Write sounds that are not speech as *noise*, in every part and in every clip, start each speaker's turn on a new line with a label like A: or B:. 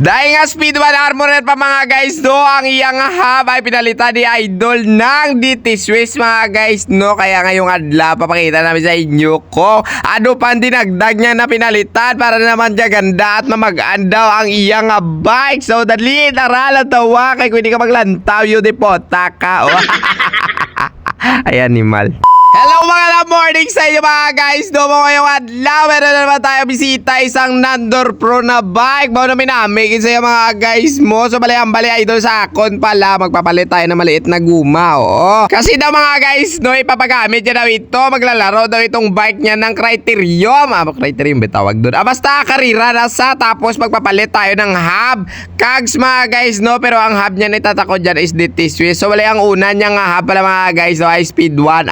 A: Dahil nga speed 1 armorer pa mga guys do, ang iyang hub ay pinalitan ni Idol ng DT Swiss mga guys no. Kaya ngayong adla papakita namin sa inyo ko ano pa dinagdag niya na pinalitan para naman dyan ganda at mamag-an daw ang iyang bike. So dali, tara tawa kay kung hindi ka maglantaw yun di po, taka. Oh. *laughs* Ay, animal. Hello mga love morning sa inyo mga guys. Domo ngayong adlaw Meron na naman tayo. Bisita Isang Nandor Pro na bike. Bawa na minamigin sa inyo mga guys mo. So bali ang bali idol sa akon pala. Magpapalit tayo ng maliit na guma Oo. Kasi daw mga guys no Ipapagamit niya daw ito. Maglalaro daw itong bike niya ng Criterium. Ah Criterium ba tawag doon? Ah basta karira nasa Tapos magpapalit tayo ng hub. Kags mga guys no Pero ang hub niya na itatako dyan is DT Swiss So bali ang una niya nga hub pala mga guys no High Speed 1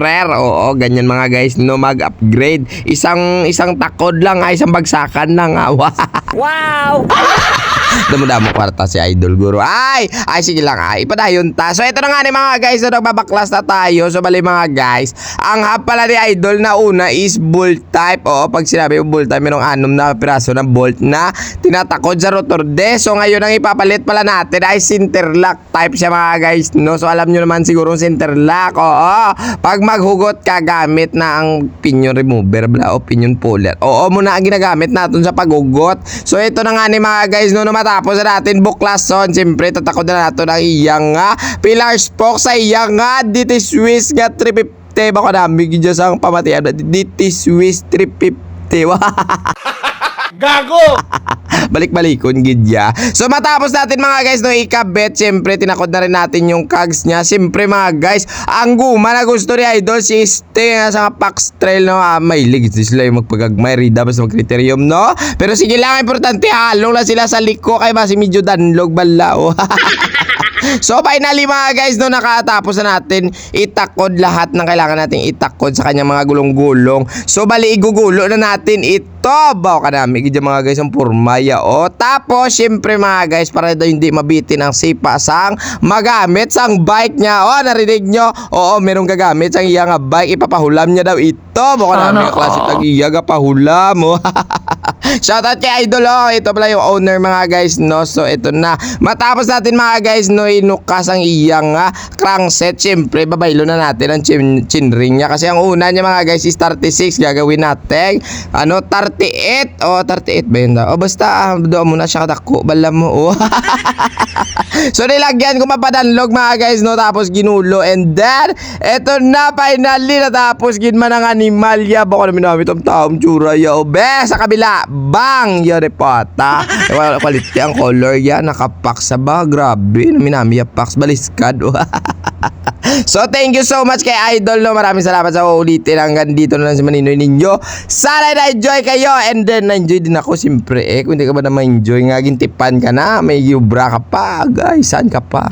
A: Armorer Oo ganyan mga guys no Mag-upgrade. Isang isang takod lang ay Isang bagsakan lang ah *laughs*
B: Wow! *laughs*
A: Damo-damo kwarta si Idol Guru. Ay! Ay, sige lang ay. Ipadayon ta. So, ito na nga ni mga guys. So, nagbabaklas na tayo. So, bali mga guys. Ang hub pala ni Idol na una is bolt type. Oo, pag sinabi mo bolt type, mayroong anom na piraso ng bolt na tinatakod sa rotor de. So, ngayon ang ipapalit pala natin ay sinterlock type siya mga guys. No? So, alam nyo naman siguro sinterlock. Oo. Pag maghugot ka gamit na ang pinion remover bla o pinion puller. Oo, muna ang ginagamit natin sa paghugot. So, ito na nga ni mga guys. No, na matapos na natin buklason. Siyempre, tatakod na natin ang iyang nga pillar spoke sa iyang nga DT Swiss nga 350. Baka namin gidya sa pamatian. Swiss 350. *laughs*
B: Gago!
A: Balik-balikon gidya. So matapos natin mga guys no ikabet, syempre tinakod na rin natin yung cogs niya. Syempre mga guys, ang guma na gusto ni Idol si Ste nga sa Pax Trail no. Ah, may ligid sila yung magpagagmay, rida basta magkriterium no. Pero sige lang, importante halong lang sila sa liko kay basi medyo danlog balao. *laughs* So finally mga guys, no nakatapos na natin itakod lahat ng kailangan nating itakod sa kanyang mga gulong-gulong. So bali igugulo na natin ito. Bawa ka namin, gidya mga guys ang purmaya. O tapos syempre mga guys, para daw hindi mabitin ang sipa sang magamit sang bike niya. O narinig nyo? Oo, merong gagamit sang iya nga bike. Ipapahulam niya daw ito. Bawa ka namin ang klase tag iya pahulam. *laughs* Shoutout kay Idol oh. Ito pala yung owner mga guys no. So ito na. Matapos natin mga guys no inukas ang iyang ah, crankset. Siyempre babaylo na natin ang chin, chinring niya. Kasi ang una niya mga guys is 36. Gagawin natin. Ano 38. O oh, 38 ba yun daw? O basta ah, doon muna siya kadako. Bala mo oh. *laughs* so nilagyan ko mapadanlog mga guys no. Tapos ginulo. And then ito na finally natapos ginman ang animalya. Baka namin namin itong taong tsura ya. O be sa kabila. Bang! Yo repota. *laughs* Quality ang color ya. Nakapak sa ba. Grabe. Naminami ya paks. Baliskad. *laughs* so thank you so much kay Idol no. Maraming salamat sa uulitin. Hanggang dito na lang si Maninoy ninyo. Sana na-enjoy kayo. And then na-enjoy din ako siyempre eh. Kung hindi ka ba na ma-enjoy nga gintipan ka na. May yubra ka pa. Guys, saan ka pa?